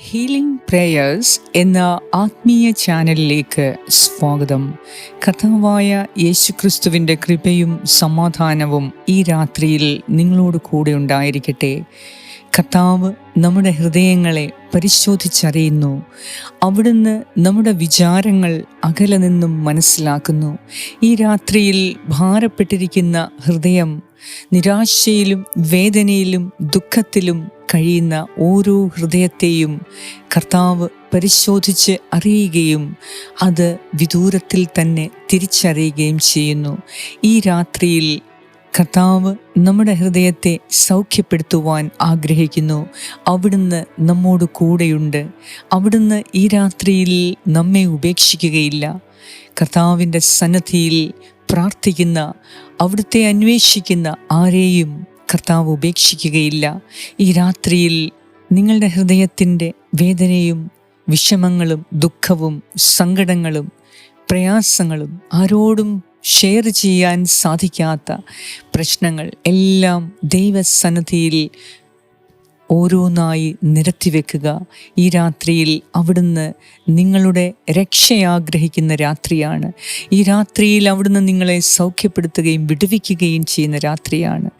Healing prayers എന്ന ആത്മീയ ചാനലിലേക്ക് സ്വാഗതം. കഥാവായ യേശുക്രിസ്തുവിന്റെ കൃപയും സമാധാനവും ഈ രാത്രിയിൽ നിങ്ങളോട് കൂടെ ഉണ്ടായിരിക്കട്ടെ. കർത്താവ് നമ്മുടെ ഹൃദയങ്ങളെ പരിശോധിച്ചറിയുന്നു. അവിടുന്ന് നമ്മുടെ വിചാരങ്ങൾ അകലെ നിന്നും മനസ്സിലാക്കുന്നു. ഈ രാത്രിയിൽ ഭാരപ്പെട്ടിരിക്കുന്ന ഹൃദയം നിരാശയിലും വേദനയിലും ദുഃഖത്തിലും കഴിയുന്ന ഓരോ ഹൃദയത്തെയും കർത്താവ് പരിശോധിച്ച് അറിയുകയും അത് വിദൂരത്തിൽ തന്നെ തിരിച്ചറിയുകയും ചെയ്യുന്നു. ഈ രാത്രിയിൽ കർത്താവ് നമ്മുടെ ഹൃദയത്തെ സൗഖ്യപ്പെടുത്തുവാൻ ആഗ്രഹിക്കുന്നു. അവിടുന്ന് നമ്മോട് കൂടെയുണ്ട്. അവിടുന്ന് ഈ രാത്രിയിൽ നമ്മെ ഉപേക്ഷിക്കുകയില്ല. കർത്താവിന്റെ സന്നദ്ധിയിൽ പ്രാർത്ഥിക്കുന്ന അവിടുത്തെ അന്വേഷിക്കുന്ന ആരെയും കർത്താവ് ഉപേക്ഷിക്കുകയില്ല. ഈ രാത്രിയിൽ നിങ്ങളുടെ ഹൃദയത്തിന്റെ വേദനയും വിഷമങ്ങളും ദുഃഖവും സങ്കടങ്ങളും പ്രയാസങ്ങളും ആരോടും ഷെയർ ചെയ്യാൻ സാധിക്കാത്ത പ്രശ്നങ്ങൾ എല്ലാം ദൈവസന്നദ്ധിയിൽ ഓരോന്നായി നിരത്തിവെക്കുക ഈ രാത്രിയിൽ അവിടുന്ന് നിങ്ങളുടെ രക്ഷയാഗ്രഹിക്കുന്ന രാത്രിയാണ്. ഈ രാത്രിയിൽ അവിടുന്ന് നിങ്ങളെ സൗഖ്യപ്പെടുത്തുകയും വിടുവിക്കുകയും ചെയ്യുന്ന രാത്രിയാണ്.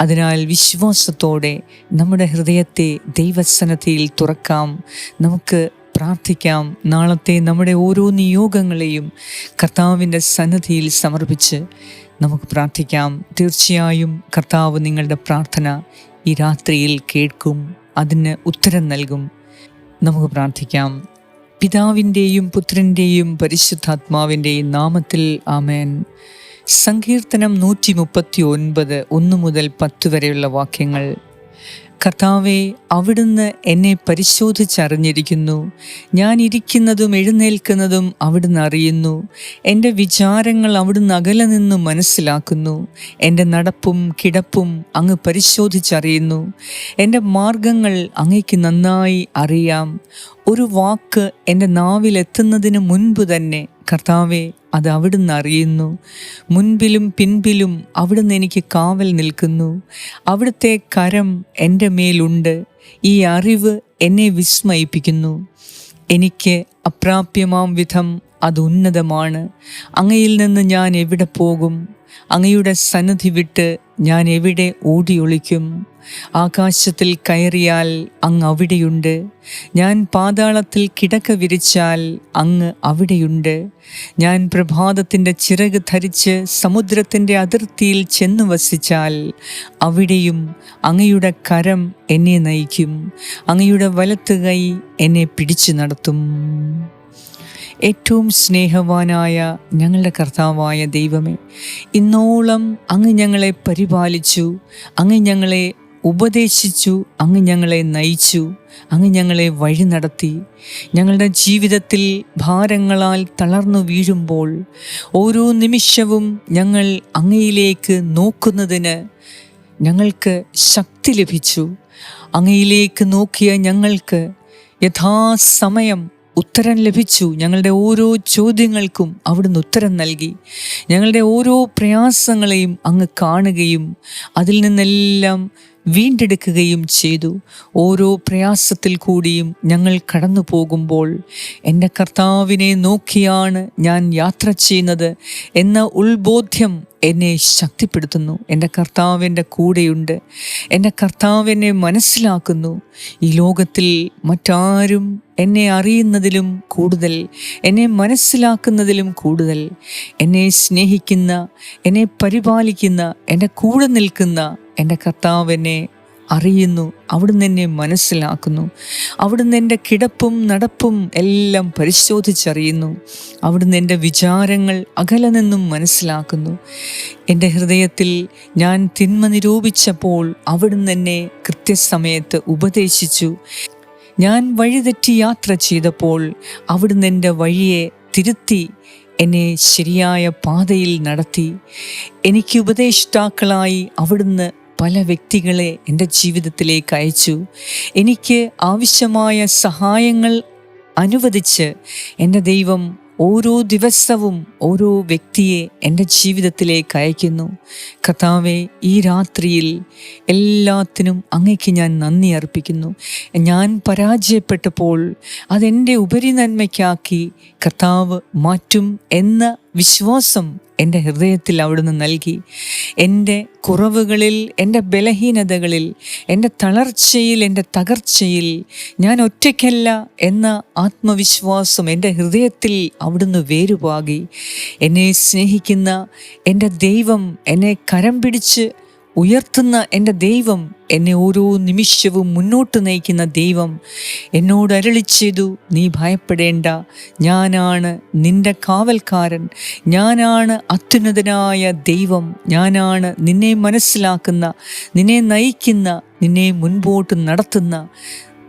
അതിനാൽ വിശ്വാസത്തോടെ നമ്മുടെ ഹൃദയത്തെ ദൈവസന്നദ്ധിയിൽ തുറക്കാം. നമുക്ക് പ്രാർത്ഥിക്കാം. നാളത്തെ നമ്മുടെ ഓരോ നിയോഗങ്ങളെയും കർത്താവിന്റെ സന്നദ്ധിയിൽ സമർപ്പിച്ച് നമുക്ക് പ്രാർത്ഥിക്കാം. തീർച്ചയായും കർത്താവ് നിങ്ങളുടെ പ്രാർത്ഥന ഈ രാത്രിയിൽ കേൾക്കും അതിന് ഉത്തരം നൽകും. നമുക്ക് പ്രാർത്ഥിക്കാം. പിതാവിന്റെയും പുത്രന്റെയും പരിശുദ്ധാത്മാവിന്റെയും നാമത്തിൽ ആമേൻ. സങ്കീർത്തനം നൂറ്റി മുപ്പത്തി ഒൻപത് ഒന്ന് മുതൽ പത്ത് വരെയുള്ള വാക്യങ്ങൾ. കർത്താവെ അവിടുന്ന് എന്നെ പരിശോധിച്ചറിഞ്ഞിരിക്കുന്നു. ഞാൻ ഇരിക്കുന്നതും എഴുന്നേൽക്കുന്നതും അവിടുന്ന് അറിയുന്നു. എന്റെ വിചാരങ്ങൾ അവിടുന്ന് അകലെ നിന്ന് മനസ്സിലാക്കുന്നു. എന്റെ നടപ്പും കിടപ്പും അങ്ങ് പരിശോധിച്ചറിയുന്നു. എന്റെ മാർഗങ്ങൾ അങ്ങയ്ക്ക് നന്നായി അറിയാം. ഒരു വാക്ക് എന്റെ നാവിലെത്തുന്നതിന് മുൻപ് തന്നെ കർത്താവെ അത് അവിടുന്ന് അറിയുന്നു. മുൻപിലും പിൻപിലും അവിടുന്ന് എനിക്ക് കാവൽ നിൽക്കുന്നു. അവിടുത്തെ കരം എന്റെ മേലുണ്ട്. ഈ അറിവ് എന്നെ വിസ്മയിപ്പിക്കുന്നു. എനിക്ക് അപ്രാപ്യമാം വിധം അത് ഉന്നതമാണ്. അങ്ങയിൽ നിന്ന് ഞാൻ എവിടെ പോകും? അങ്ങയുടെ സന്നിധി വിട്ട് ഞാൻ എവിടെ ഓടിയൊളിക്കും? ആകാശത്തിൽ കയറിയാൽ അങ്ങ് അവിടെയുണ്ട്. ഞാൻ പാതാളത്തിൽ കിടക്ക വിരിച്ചാൽ അങ്ങ് അവിടെയുണ്ട്. ഞാൻ പ്രഭാതത്തിന്റെ ചിറക് ധരിച്ച് സമുദ്രത്തിന്റെ അതിർത്തിയിൽ ചെന്നു വസിച്ചാൽ അവിടെയും അങ്ങയുടെ കരം എന്നെ നയിക്കും. അങ്ങയുടെ വലത്ത് കൈ എന്നെ പിടിച്ചു നടത്തും. ഏറ്റവും സ്നേഹവാനായ ഞങ്ങളുടെ കർത്താവായ ദൈവമേ ഇന്നോളം അങ്ങ് ഞങ്ങളെ പരിപാലിച്ചു അങ്ങ് ഞങ്ങളെ ഉപദേശിച്ചു അങ്ങ് ഞങ്ങളെ നയിച്ചു അങ്ങ് ഞങ്ങളെ വഴി നടത്തി. ഞങ്ങളുടെ ജീവിതത്തിൽ ഭാരങ്ങളാൽ തളർന്നു വീഴുമ്പോൾ ഓരോ നിമിഷവും ഞങ്ങൾ അങ്ങയിലേക്ക് നോക്കുന്നതിന് ഞങ്ങൾക്ക് ശക്തി ലഭിച്ചു. അങ്ങയിലേക്ക് നോക്കിയ ഞങ്ങൾക്ക് യഥാസമയം ഉത്തരം ലഭിച്ചു. ഞങ്ങളുടെ ഓരോ ചോദ്യങ്ങൾക്കും അവിടുന്ന് ഉത്തരം നൽകി. ഞങ്ങളുടെ ഓരോ പ്രയാസങ്ങളെയും അങ്ങ് കാണുകയും അതിൽ നിന്നെല്ലാം വീണ്ടെടുക്കുകയും ചെയ്തു. ഓരോ പ്രയാസത്തിൽ കൂടിയും ഞങ്ങൾ കടന്നു പോകുമ്പോൾ എന്റെ കർത്താവിനെ നോക്കിയാണ് ഞാൻ യാത്ര ചെയ്യുന്നത് എന്ന ഉൾബോധ്യം എന്നെ ശക്തിപ്പെടുത്തുന്നു. എന്റെ കർത്താവിന്റെ കൂടെയുണ്ട്. എന്റെ കർത്താവിനെ മനസ്സിലാക്കുന്നു. ഈ ലോകത്തിൽ മറ്റാരും എന്നെ അറിയുന്നതിലും കൂടുതൽ എന്നെ മനസ്സിലാക്കുന്നതിലും കൂടുതൽ എന്നെ സ്നേഹിക്കുന്ന എന്നെ പരിപാലിക്കുന്ന എന്റെ കൂടെ നിൽക്കുന്ന എന്റെ കർത്താവ് എന്നെ അറിയുന്നു അവിടുന്ന് എന്നെ മനസ്സിലാക്കുന്നു. അവിടുന്ന് എന്റെ കിടപ്പും നടപ്പും എല്ലാം പരിശോധിച്ചറിയുന്നു. അവിടുന്ന് എന്റെ വിചാരങ്ങൾ അകലെ നിന്നും മനസ്സിലാക്കുന്നു. എന്റെ ഹൃദയത്തിൽ ഞാൻ തിന്മ നിരൂപിച്ചപ്പോൾ അവിടുന്ന് എന്നെ കൃത്യസമയത്ത് ഉപദേശിച്ചു. ഞാൻ വഴിതെറ്റി യാത്ര ചെയ്തപ്പോൾ അവിടുന്ന് എന്റെ വഴിയെ തിരുത്തി എന്നെ ശരിയായ പാതയിൽ നടത്തി. എനിക്ക് ഉപദേഷ്ടാക്കളായി അവിടുന്ന് പല വ്യക്തികളെ എന്റെ ജീവിതത്തിലേക്ക് അയച്ചു. എനിക്ക് ആവശ്യമായ സഹായങ്ങൾ അനുവദിച്ച് എന്റെ ദൈവം ഓരോ ദിവസവും ഓരോ വ്യക്തിയെ എന്റെ ജീവിതത്തിലേക്ക് അയക്കുന്നു. കർത്താവെ ഈ രാത്രിയിൽ എല്ലാത്തിനും അങ്ങേക്ക് ഞാൻ നന്ദി അർപ്പിക്കുന്നു. ഞാൻ പരാജയപ്പെട്ടപ്പോൾ അതെന്റെ ഉപരിനന്മയ്ക്കാക്കി കർത്താവ് മാറ്റും എന്ന വിശ്വാസം എന്റെ ഹൃദയത്തിൽ അവിടുന്ന് നൽകി. എന്റെ കുറവുകളിൽ എന്റെ ബലഹീനതകളിൽ എന്റെ തളർച്ചയിൽ എന്റെ തകർച്ചയിൽ ഞാൻ ഒറ്റയ്ക്കല്ല എന്ന ആത്മവിശ്വാസം എന്റെ ഹൃദയത്തിൽ അവിടുന്ന് വേരുപാകി. എന്നെ സ്നേഹിക്കുന്ന എന്റെ ദൈവം എന്നെ കരം പിടിച്ച് ഉയർത്തുന്ന എന്റെ ദൈവം എന്നെ ഓരോ നിമിഷവും മുന്നോട്ട് നയിക്കുന്ന ദൈവം എന്നോട് അരളി ചെയ്തു നീ ഭയപ്പെടേണ്ട. ഞാനാണ് നിന്റെ കാവൽക്കാരൻ. ഞാനാണ് അത്യുന്നതനായ ദൈവം. ഞാനാണ് നിന്നെ മനസ്സിലാക്കുന്ന നിന്നെ നയിക്കുന്ന നിന്നെ മുൻപോട്ട് നടത്തുന്ന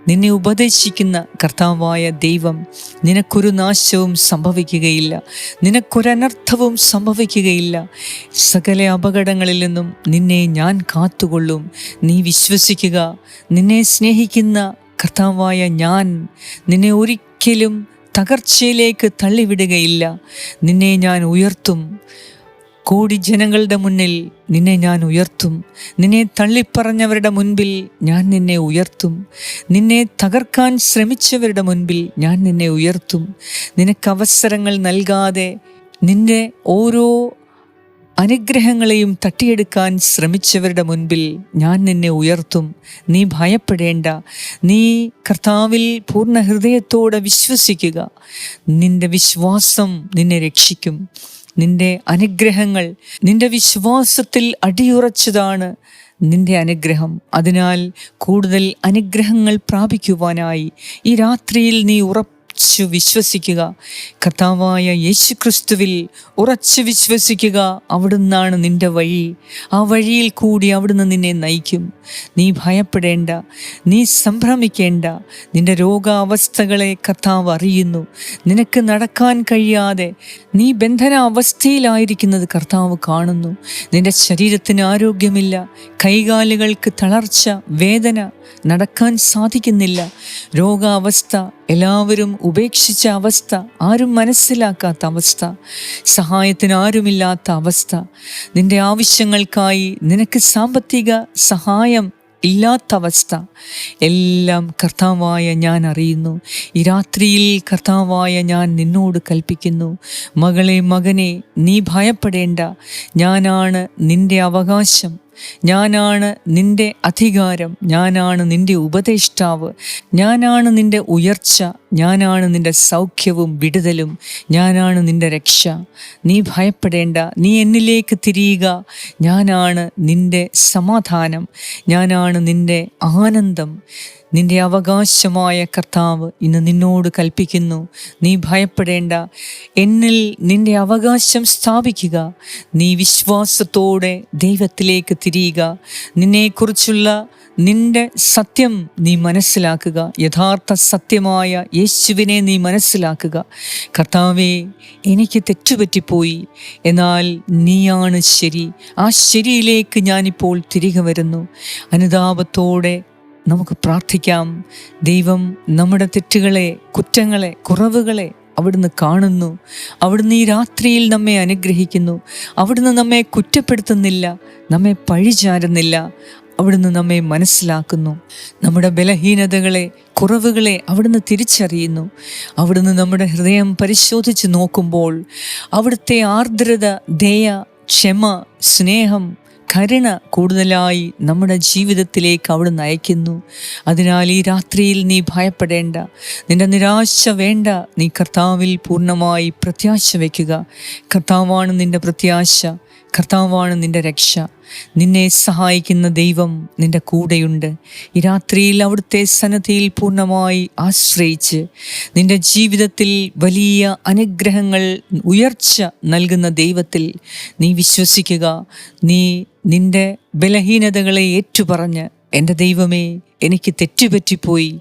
നിന്നെ ഉപദേശിക്കുന്ന കർത്താവായ ദൈവം നിനക്കൊരു നാശവും സംഭവിക്കുകയില്ല. നിനക്കൊരനർത്ഥവും സംഭവിക്കുകയില്ല. സകല അപകടങ്ങളിൽ നിന്നും നിന്നെ ഞാൻ കാത്തുകൊള്ളും. നീ വിശ്വസിക്കുക. നിന്നെ സ്നേഹിക്കുന്ന കർത്താവായ ഞാൻ നിന്നെ ഒരിക്കലും തകർച്ചയിലേക്ക് തള്ളിവിടുകയില്ല. നിന്നെ ഞാൻ ഉയർത്തും. കോടി ജനങ്ങളുടെ മുന്നിൽ നിന്നെ ഞാൻ ഉയർത്തും. നിന്നെ തള്ളിപ്പറഞ്ഞവരുടെ മുൻപിൽ ഞാൻ നിന്നെ ഉയർത്തും. നിന്നെ തകർക്കാൻ ശ്രമിച്ചവരുടെ മുൻപിൽ ഞാൻ നിന്നെ ഉയർത്തും. നിനക്ക് അവസരങ്ങൾ നൽകാതെ നിന്റെ ഓരോ അനുഗ്രഹങ്ങളെയും തട്ടിയെടുക്കാൻ ശ്രമിച്ചവരുടെ മുൻപിൽ ഞാൻ നിന്നെ ഉയർത്തും. നീ ഭയപ്പെടേണ്ട. നീ കർത്താവിൽ പൂർണ ഹൃദയത്തോടെ വിശ്വസിക്കുക. നിന്റെ വിശ്വാസം നിന്നെ രക്ഷിക്കും. നിന്റെ അനുഗ്രഹങ്ങൾ നിന്റെ വിശ്വാസത്തിൽ അടിയുറച്ചതാണ് നിന്റെ അനുഗ്രഹം. അതിനാൽ കൂടുതൽ അനുഗ്രഹങ്ങൾ പ്രാപിക്കുവാനായി ഈ രാത്രിയിൽ നീ ഉറപ്പ് ഉറച്ചു വിശ്വസിക്കുക. കർത്താവായ യേശു ക്രിസ്തുവിൽ ഉറച്ചു വിശ്വസിക്കുക. അവിടുന്നാണ് നിന്റെ വഴി. ആ വഴിയിൽ കൂടി അവിടുന്ന് നിന്നെ നയിക്കും. നീ ഭയപ്പെടേണ്ട. നീ സംഭ്രമിക്കേണ്ട. നിന്റെ രോഗാവസ്ഥകളെ കർത്താവ് അറിയുന്നു. നിനക്ക് നടക്കാൻ കഴിയാതെ നീ ബന്ധന അവസ്ഥയിലായിരിക്കുന്നത് കർത്താവ് കാണുന്നു. നിന്റെ ശരീരത്തിന് ആരോഗ്യമില്ല. കൈകാലുകൾക്ക് തളർച്ച വേദന നടക്കാൻ സാധിക്കുന്നില്ല. രോഗാവസ്ഥ എല്ലാവരും ഉപേക്ഷിച്ച അവസ്ഥ ആരും മനസ്സിലാക്കാത്ത അവസ്ഥ സഹായത്തിന് ആരുമില്ലാത്ത അവസ്ഥ. നിന്റെ ആവശ്യങ്ങൾക്കായി നിനക്ക് സാമ്പത്തിക സഹായം ഇല്ലാത്ത അവസ്ഥ. എല്ലാം കർത്താവായ ഞാൻ അറിയുന്നു. ഈ രാത്രിയിൽ കർത്താവായ ഞാൻ നിന്നോട് കൽപ്പിക്കുന്നു. മകളെ മകനെ നീ ഭയപ്പെടേണ്ട. ഞാനാണ് നിന്റെ അവകാശം. ഞാനാണ് നിന്റെ അധികാരം ഞാനാണ് നിന്റെ ഉപദേഷ്ടാവ് ഞാനാണ് നിന്റെ ഉയർച്ച ഞാനാണ് നിന്റെ സൗഖ്യവും വിടുതലും ഞാനാണ് നിന്റെ രക്ഷ. നീ ഭയപ്പെടേണ്ട നീ എന്നിലേക്ക് തിരിയുക. ഞാനാണ് നിന്റെ സമാധാനം ഞാനാണ് നിന്റെ ആനന്ദം. നിന്റെ അവകാശമായ കർത്താവ് ഇന്ന് നിന്നോട് കൽപ്പിക്കുന്നു. നീ ഭയപ്പെടേണ്ട. എന്നിൽ നിന്റെ അവകാശം സ്ഥാപിക്കുക. നീ വിശ്വാസത്തോടെ ദൈവത്തിലേക്ക് തിരിയുക. നിന്നെക്കുറിച്ചുള്ള നിന്റെ സത്യം നീ മനസ്സിലാക്കുക. യഥാർത്ഥ സത്യമായ യേശുവിനെ നീ മനസ്സിലാക്കുക. കർത്താവെ എനിക്ക് തെറ്റുപറ്റിപ്പോയി. എന്നാൽ നീയാണ് ശരി. ആ ശരിയിലേക്ക് ഞാനിപ്പോൾ തിരികെ വരുന്നു. അനുതാപത്തോടെ നമുക്ക് പ്രാർത്ഥിക്കാം. ദൈവം നമ്മുടെ തെറ്റുകളെ കുറ്റങ്ങളെ കുറവുകളെ അവിടുന്ന് കാണുന്നു. അവിടുന്ന് ഈ രാത്രിയിൽ നമ്മെ അനുഗ്രഹിക്കുന്നു. അവിടുന്ന് നമ്മെ കുറ്റപ്പെടുത്തുന്നില്ല നമ്മെ പഴിചാരുന്നില്ല. അവിടുന്ന് നമ്മെ മനസ്സിലാക്കുന്നു. നമ്മുടെ ബലഹീനതകളെ കുറവുകളെ അവിടുന്ന് തിരിച്ചറിയുന്നു. അവിടുന്ന് നമ്മുടെ ഹൃദയം പരിശോധിച്ച് നോക്കുമ്പോൾ അവിടുത്തെ ആർദ്രത ദയ ക്ഷമ സ്നേഹം കരുണ കൂടുതലായി നമ്മുടെ ജീവിതത്തിലേക്ക് അവിടുന്ന് അയക്കുന്നു അതിനാൽ ഈ രാത്രിയിൽ നീ ഭയപ്പെടേണ്ട. നിന്റെ നിരാശ വേണ്ട. നീ കർത്താവിൽ പൂർണമായി പ്രത്യാശ വയ്ക്കുക. കർത്താവാണ് നിന്റെ പ്രത്യാശ. കർത്താവാണ് നിന്റെ രക്ഷ. നിന്നെ സഹായിക്കുന്ന ദൈവം നിന്റെ കൂടെയുണ്ട്. ഈ രാത്രിയിൽ അവിടുത്തെ സന്നദ്ധയിൽ പൂർണമായി ആശ്രയിച്ച് നിന്റെ ജീവിതത്തിൽ വലിയ അനുഗ്രഹങ്ങൾ ഉയർച്ച നൽകുന്ന ദൈവത്തിൽ നീ വിശ്വസിക്കുക. നീ നിന്റെ ബലഹീനതകളെ ഏറ്റുപറഞ്ഞ് എന്റെ ദൈവമേ എനിക്ക് തെറ്റുപറ്റിപ്പോയി.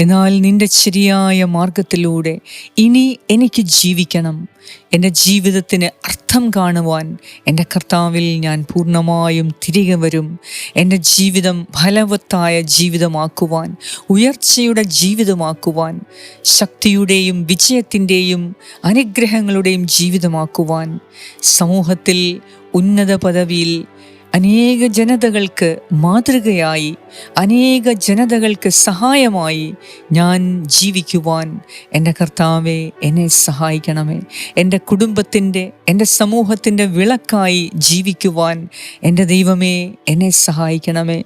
എന്നാൽ നിന്റെ ശരിയായ മാർഗത്തിലൂടെ ഇനി എനിക്ക് ജീവിക്കണം. എന്റെ ജീവിതത്തിന് അർത്ഥം കാണുവാൻ എന്റെ കർത്താവിൽ ഞാൻ പൂർണമായും തിരികെ വരും. എന്റെ ജീവിതം ഫലവത്തായ ജീവിതമാക്കുവാൻ ഉയർച്ചയുടെ ജീവിതമാക്കുവാൻ ശക്തിയുടെയും വിജയത്തിന്റെയും അനുഗ്രഹങ്ങളുടെയും ജീവിതമാക്കുവാൻ സമൂഹത്തിൽ ഉന്നത പദവിയിൽ അനേക ജനതകൾക്ക് മാതൃകയായി അനേക ജനതകൾക്ക് സഹായമായി ഞാൻ ജീവിക്കുവാൻ എന്റെ കർത്താവെ എന്നെ സഹായിക്കണമേ. എന്റെ കുടുംബത്തിന്റെ എന്റെ സമൂഹത്തിന്റെ വിളക്കായി ജീവിക്കുവാൻ എന്റെ ദൈവമേ എന്നെ സഹായിക്കണമേ.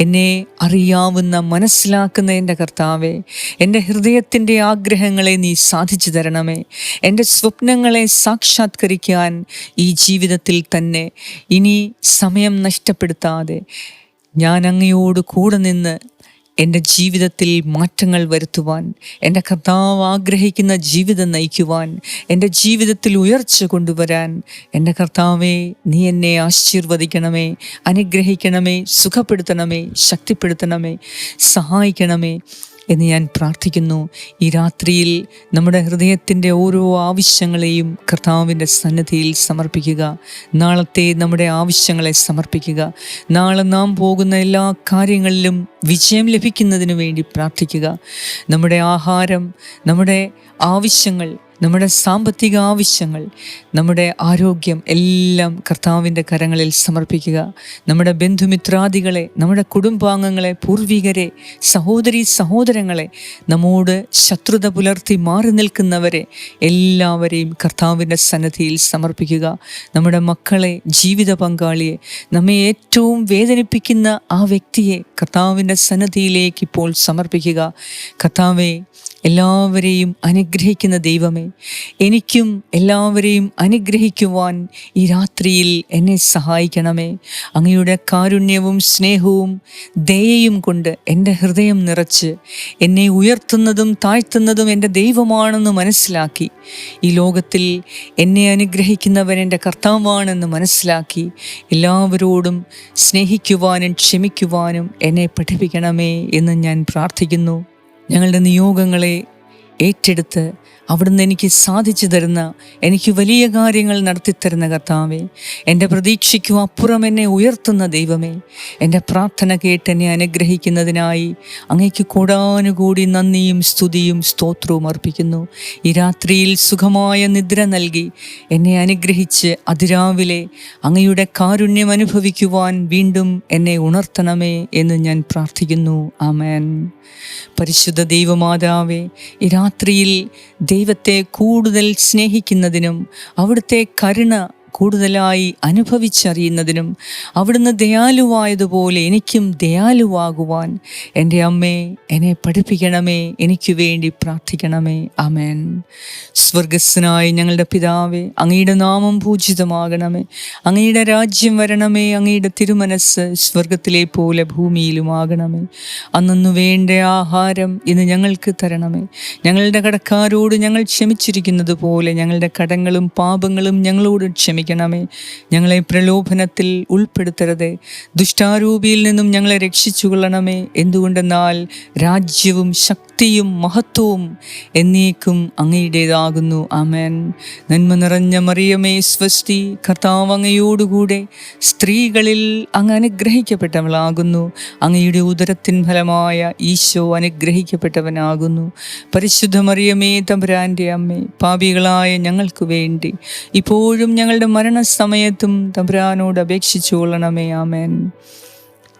എന്നെ അറിയാവുന്ന മനസ്സിലാക്കുന്ന എന്റെ കർത്താവെ എന്റെ ഹൃദയത്തിന്റെ ആഗ്രഹങ്ങളെ നീ സാധിച്ചു തരണമേ. എന്റെ സ്വപ്നങ്ങളെ സാക്ഷാത്കരിക്കാൻ ഈ ജീവിതത്തിൽ തന്നെ ഇനി സമയം നഷ്ടപ്പെടുത്താതെ ഞാൻ അങ്ങയോട് കൂടെ നിന്ന് എന്റെ ജീവിതത്തിൽ മാറ്റങ്ങൾ വരുത്തുവാൻ എന്റെ കർത്താവ് ആഗ്രഹിക്കുന്ന ജീവിതം നയിക്കുവാൻ എന്റെ ജീവിതത്തിൽ ഉയർച്ച കൊണ്ടുവരാൻ എന്റെ കർത്താവെ നീ എന്നെ ആശീർവദിക്കണമേ അനുഗ്രഹിക്കണമേ സുഖപ്പെടുത്തണമേ ശക്തിപ്പെടുത്തണമേ സഹായിക്കണമേ. എന്ന് ഞാൻ പ്രാർത്ഥിക്കുന്നു. ഈ രാത്രിയിൽ നമ്മുടെ ഹൃദയത്തിന്റെ ഓരോ ആവശ്യങ്ങളെയും കർത്താവിന്റെ സന്നദ്ധിയിൽ സമർപ്പിക്കുക. നാളത്തെ നമ്മുടെ ആവശ്യങ്ങളെ സമർപ്പിക്കുക. നാളെ നാം പോകുന്ന എല്ലാ കാര്യങ്ങളിലും വിജയം ലഭിക്കുന്നതിന് വേണ്ടി പ്രാർത്ഥിക്കുക. നമ്മുടെ ആഹാരം നമ്മുടെ ആവശ്യങ്ങൾ നമ്മുടെ സാമ്പത്തിക ആവശ്യങ്ങൾ നമ്മുടെ ആരോഗ്യം എല്ലാം കർത്താവിന്റെ കരങ്ങളിൽ സമർപ്പിക്കുക. നമ്മുടെ ബന്ധുമിത്രാദികളെ നമ്മുടെ കുടുംബാംഗങ്ങളെ പൂർവികരെ സഹോദരി സഹോദരങ്ങളെ നമ്മോട് ശത്രുത പുലർത്തി മാറി നിൽക്കുന്നവരെ എല്ലാവരെയും കർത്താവിന്റെ സന്നദ്ധിയിൽ സമർപ്പിക്കുക. നമ്മുടെ മക്കളെ ജീവിത പങ്കാളിയെ നമ്മെ ഏറ്റവും വേദനിപ്പിക്കുന്ന ആ വ്യക്തിയെ കർത്താവിന്റെ സന്നദ്ധിയിലേക്ക് ഇപ്പോൾ സമർപ്പിക്കുക. കർത്താവെ എല്ലാവരെയും അനുഗ്രഹിക്കുന്ന ദൈവമേ എനിക്കും എല്ലാവരെയും അനുഗ്രഹിക്കുവാൻ ഈ രാത്രിയിൽ എന്നെ സഹായിക്കണമേ. അങ്ങയുടെ കാരുണ്യവും സ്നേഹവും ദയയും കൊണ്ട് എന്റെ ഹൃദയം നിറച്ച് എന്നെ ഉയർത്തുന്നതും താഴ്ത്തുന്നതും എന്റെ ദൈവമാണെന്ന് മനസ്സിലാക്കി ഈ ലോകത്തിൽ എന്നെ അനുഗ്രഹിക്കുന്നവൻ എന്റെ കർത്താവാണെന്ന് മനസ്സിലാക്കി എല്ലാവരോടും സ്നേഹിക്കുവാനും ക്ഷമിക്കുവാനും എന്നെ പഠിപ്പിക്കണമേ എന്ന് ഞാൻ പ്രാർത്ഥിക്കുന്നു. ഞങ്ങളുടെ നിയോഗങ്ങളെ ഏറ്റെടുത്ത് അവിടുന്ന് എനിക്ക് സാധിച്ചു തരുന്ന എനിക്ക് വലിയ കാര്യങ്ങൾ നടത്തിത്തരുന്ന കർത്താവേ എന്റെ പ്രതീക്ഷയ്ക്കും അപ്പുറം എന്നെ ഉയർത്തുന്ന ദൈവമേ എന്റെ പ്രാർത്ഥന കേട്ട് എന്നെ അനുഗ്രഹിക്കുന്നതിനായി അങ്ങയ്ക്ക് കൂടാനുകൂടി നന്ദിയും സ്തുതിയും സ്തോത്രവും അർപ്പിക്കുന്നു. ഈ രാത്രിയിൽ സുഖമായ നിദ്ര നൽകി എന്നെ അനുഗ്രഹിച്ച് അതിരാവിലെ അങ്ങയുടെ കാരുണ്യം അനുഭവിക്കുവാൻ വീണ്ടും എന്നെ ഉണർത്തണമേ എന്ന് ഞാൻ പ്രാർത്ഥിക്കുന്നു. ആമേൻ. പരിശുദ്ധ ദൈവമാതാവേ ഈ രാത്രിയിൽ ദൈവത്തെ കൂടുതൽ സ്നേഹിക്കുന്നതിനും അവിടുത്തെ കരുണ കൂടുതലായി അനുഭവിച്ചറിയുന്നതിനും അവിടുന്ന് ദയാലുവായതുപോലെ എനിക്കും ദയാലുവാകുവാൻ എന്റെ അമ്മേ എന്നെ പഠിപ്പിക്കണമേ എനിക്ക് വേണ്ടി പ്രാർത്ഥിക്കണമേ. അമേൻ സ്വർഗസ്സനായി ഞങ്ങളുടെ പിതാവേ അങ്ങയുടെ നാമം പൂജിതമാകണമേ. അങ്ങയുടെ രാജ്യം വരണമേ അങ്ങയുടെ തിരുമനസ് സ്വർഗത്തിലെ പോലെ ഭൂമിയിലുമാകണമേ. അന്നു വേണ്ട ആഹാരം ഇന്ന് ഞങ്ങൾക്ക് തരണമേ. ഞങ്ങളുടെ കടക്കാരോട് ഞങ്ങൾ ക്ഷമിച്ചിരിക്കുന്നത് പോലെ ഞങ്ങളുടെ കടങ്ങളും പാപങ്ങളും ഞങ്ങളോട് ക്ഷമിക്കണമേ ഞങ്ങളെ പ്രലോഭനത്തിൽ ഉൾപ്പെടുത്തരുതേ. ദുഷ്ടാരൂപിയിൽ നിന്നും ഞങ്ങളെ രക്ഷിച്ചുകൊള്ളണമേ. എന്തുകൊണ്ടെന്നാൽ രാജ്യവും ശക്തിയും മഹത്വവും എന്നേക്കും അങ്ങയുടേതാകുന്നു. ആമേൻ. നന്മ നിറഞ്ഞ മറിയമേ സ്വസ്തി. കർത്താവങ്ങയോടുകൂടെ സ്ത്രീകളിൽ അങ്ങ് അനുഗ്രഹിക്കപ്പെട്ടവളാകുന്നു. അങ്ങയുടെ ഉദരത്തിൻ ഫലമായ ഈശോ അനുഗ്രഹിക്കപ്പെട്ടവനാകുന്നു. പരിശുദ്ധ മറിയമേ തമ്പുരാന്റെ അമ്മേ പാപികളായ ഞങ്ങൾക്ക് വേണ്ടി ഇപ്പോഴും ഞങ്ങളുടെ മരണസമയത്തും തമ്പുരാനോട് അപേക്ഷിച്ചു കൊള്ളണമേ ആമേൻ.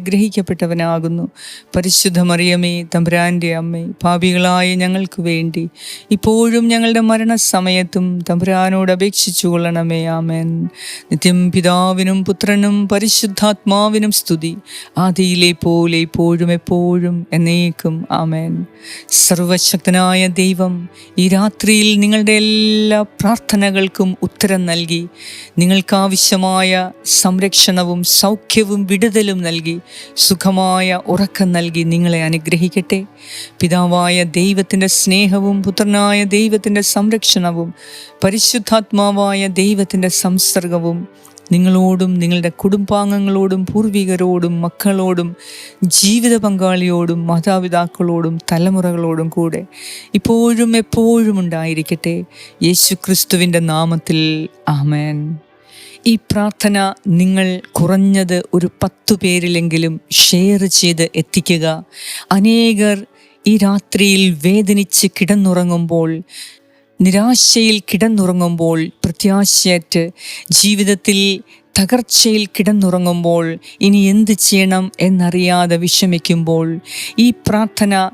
അനുഗ്രഹിക്കപ്പെട്ടവനാകുന്നു. പരിശുദ്ധ മറിയമേ തമ്പുരാന്റെ അമ്മേ പാപികളായ ഞങ്ങൾക്ക് വേണ്ടി. ഇപ്പോഴും ഞങ്ങളുടെ മരണസമയത്തും തമ്പുരാനോട് അപേക്ഷിച്ചു കൊള്ളണമേ ആമേൻ. നിത്യം പിതാവിനും പുത്രനും പരിശുദ്ധാത്മാവിനും സ്തുതി. ആദിയിലെ പോലെ ഇപ്പോഴും എപ്പോഴും എന്നേക്കും ആമേൻ. സർവശക്തനായ ദൈവം ഈ രാത്രിയിൽ നിങ്ങളുടെ എല്ലാ പ്രാർത്ഥനകൾക്കും ഉത്തരം നൽകി. നിങ്ങൾക്കാവശ്യമായ സംരക്ഷണവും സൗഖ്യവും വിടുതലും നൽകി. സുഖമായ ഉറക്കം നൽകി നിങ്ങളെ അനുഗ്രഹിക്കട്ടെ. പിതാവായ ദൈവത്തിന്റെ സ്നേഹവും പുത്രനായ ദൈവത്തിന്റെ സംരക്ഷണവും പരിശുദ്ധാത്മാവായ ദൈവത്തിന്റെ സംസർഗവും നിങ്ങളോടും നിങ്ങളുടെ കുടുംബാംഗങ്ങളോടും പൂർവികരോടും മക്കളോടും ജീവിത പങ്കാളിയോടും മാതാപിതാക്കളോടും തലമുറകളോടും കൂടെ ഇപ്പോഴും എപ്പോഴും ഉണ്ടായിരിക്കട്ടെ. യേശു ക്രിസ്തുവിന്റെ നാമത്തിൽ ആമേൻ. ഈ പ്രാർത്ഥന നിങ്ങൾ കുറഞ്ഞത് ഒരു പത്തു പേരിലെങ്കിലും ഷെയർ ചെയ്ത് എത്തിക്കുക. അനേകർ ഈ രാത്രിയിൽ വേദനിച്ച് കിടന്നുറങ്ങുമ്പോൾ നിരാശയിൽ കിടന്നുറങ്ങുമ്പോൾ പ്രത്യാശയറ്റ് ജീവിതത്തിൽ തകർച്ചയിൽ കിടന്നുറങ്ങുമ്പോൾ ഇനി എന്ത് ചെയ്യണം എന്നറിയാതെ വിഷമിക്കുമ്പോൾ ഈ പ്രാർത്ഥന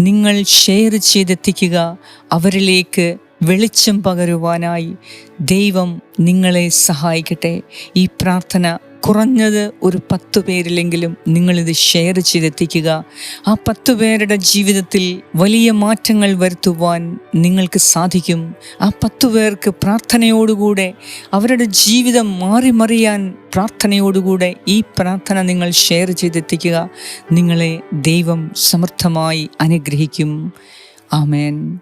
നിങ്ങൾ ഷെയർ ചെയ്തെത്തിക്കുക. അവരിലേക്ക് വെളിച്ചം പകരുവാനായി ദൈവം നിങ്ങളെ സഹായിക്കട്ടെ. ഈ പ്രാർത്ഥന കുറഞ്ഞത് ഒരു പത്തു പേരിലെങ്കിലും നിങ്ങളിത് ഷെയർ ചെയ്തെത്തിക്കുക. ആ പത്തു പേരുടെ ജീവിതത്തിൽ വലിയ മാറ്റങ്ങൾ വരുത്തുവാൻ നിങ്ങൾക്ക് സാധിക്കും. ആ പത്തു പേർക്ക് പ്രാർത്ഥനയോടുകൂടെ അവരുടെ ജീവിതം മാറി മറിയാൻ പ്രാർത്ഥനയോടുകൂടെ ഈ പ്രാർത്ഥന നിങ്ങൾ ഷെയർ ചെയ്തെത്തിക്കുക. നിങ്ങളെ ദൈവം സമർത്ഥമായി അനുഗ്രഹിക്കും. ആമേൻ.